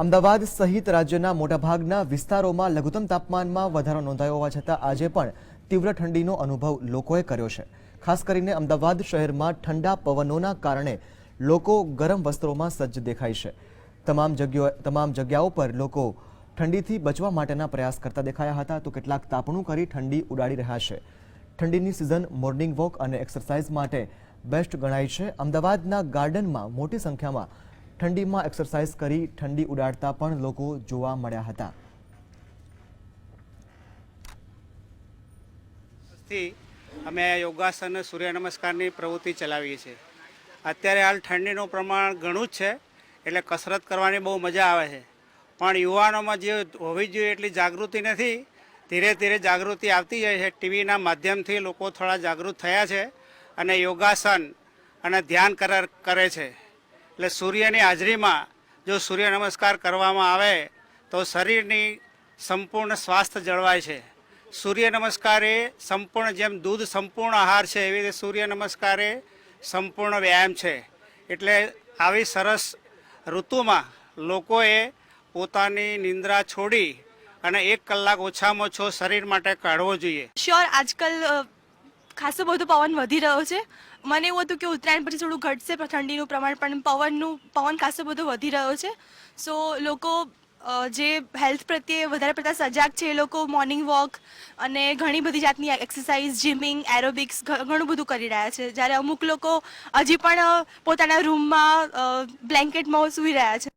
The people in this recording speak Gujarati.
અમદાવાદ સહિત રાજ્યના મોટાભાગના વિસ્તારોમાં લઘુત્તમ તાપમાનમાં વધારો નોંધાયો હોવા છતાં આજે પણ તીવ્ર ઠંડીનો અનુભવ લોકોએ કર્યો છે. ખાસ કરીને અમદાવાદ શહેરમાં ઠંડા પવનોના કારણે લોકો ગરમ વસ્ત્રોમાં સજ્જ દેખાય છે. તમામ જગ્યાઓ તમામ જગ્યાઓ પર લોકો ઠંડીથી બચવા માટેના પ્રયાસ કરતા દેખાયા હતા. તો કેટલાક તાપણું કરી ઠંડી ઉડાડી રહ્યા છે. ઠંડીની સિઝન મોર્નિંગ વોક અને એક્સરસાઇઝ માટે બેસ્ટ ગણાય છે. અમદાવાદના ગાર્ડનમાં મોટી સંખ્યામાં ઠંડીમાં એક્સરસાઇઝ કરી ઠંડી ઉડાડતા પણ લોકો જોવા મળ્યા હતા. અમે યોગાસન સૂર્ય નમસ્કારની પ્રવૃત્તિ ચલાવીએ છીએ. અત્યારે હાલ ઠંડીનું પ્રમાણ ઘણું જ છે, એટલે કસરત કરવાની બહુ મજા આવે છે. પણ યુવાનોમાં જે હોવી જોઈએ એટલી જાગૃતિ નથી, ધીરે ધીરે જાગૃતિ આવતી જાય છે. ટીવીના માધ્યમથી લોકો થોડા જાગૃત થયા છે અને યોગાસન અને ધ્યાન કર છે. એટલે સૂર્યની હાજરીમાં જો સૂર્ય નમસ્કાર કરવામાં આવે, તો શરીરની સંપૂર્ણ સ્વાસ્થ્ય જળવાય છે. સૂર્ય નમસ્કાર એ સંપૂર્ણ જેમ દૂધ સંપૂર્ણ આહાર છે, એવી રીતે સૂર્ય નમસ્કાર એ સંપૂર્ણ વ્યાયામ છે. એટલે આવી સરસ ઋતુમાં લોકોએ પોતાની નિંદ્રા છોડી અને એક કલાક ઓછામાં ઓછો શરીર માટે કાઢવો જોઈએ. શ્યોર આજકાલ ખાસો બધો પવન વધી રહ્યો છે. મને એવું હતું કે ઉત્તરાયણ પછી થોડું ઘટશે ઠંડીનું પ્રમાણ, પણ પવનનું, પવન ખાસો બધો વધી રહ્યો છે. સો લોકો જે હેલ્થ પ્રત્યે વધારે પડતા સજાગ છે, એ લોકો મોર્નિંગ વોક અને ઘણી બધી જાતની એક્સરસાઇઝ જિમિંગ એરોબિક્સ ઘણું બધું કરી રહ્યા છે. જ્યારે અમુક લોકો હજી પણ પોતાના રૂમમાં બ્લેન્કેટમાં સૂઈ રહ્યા છે.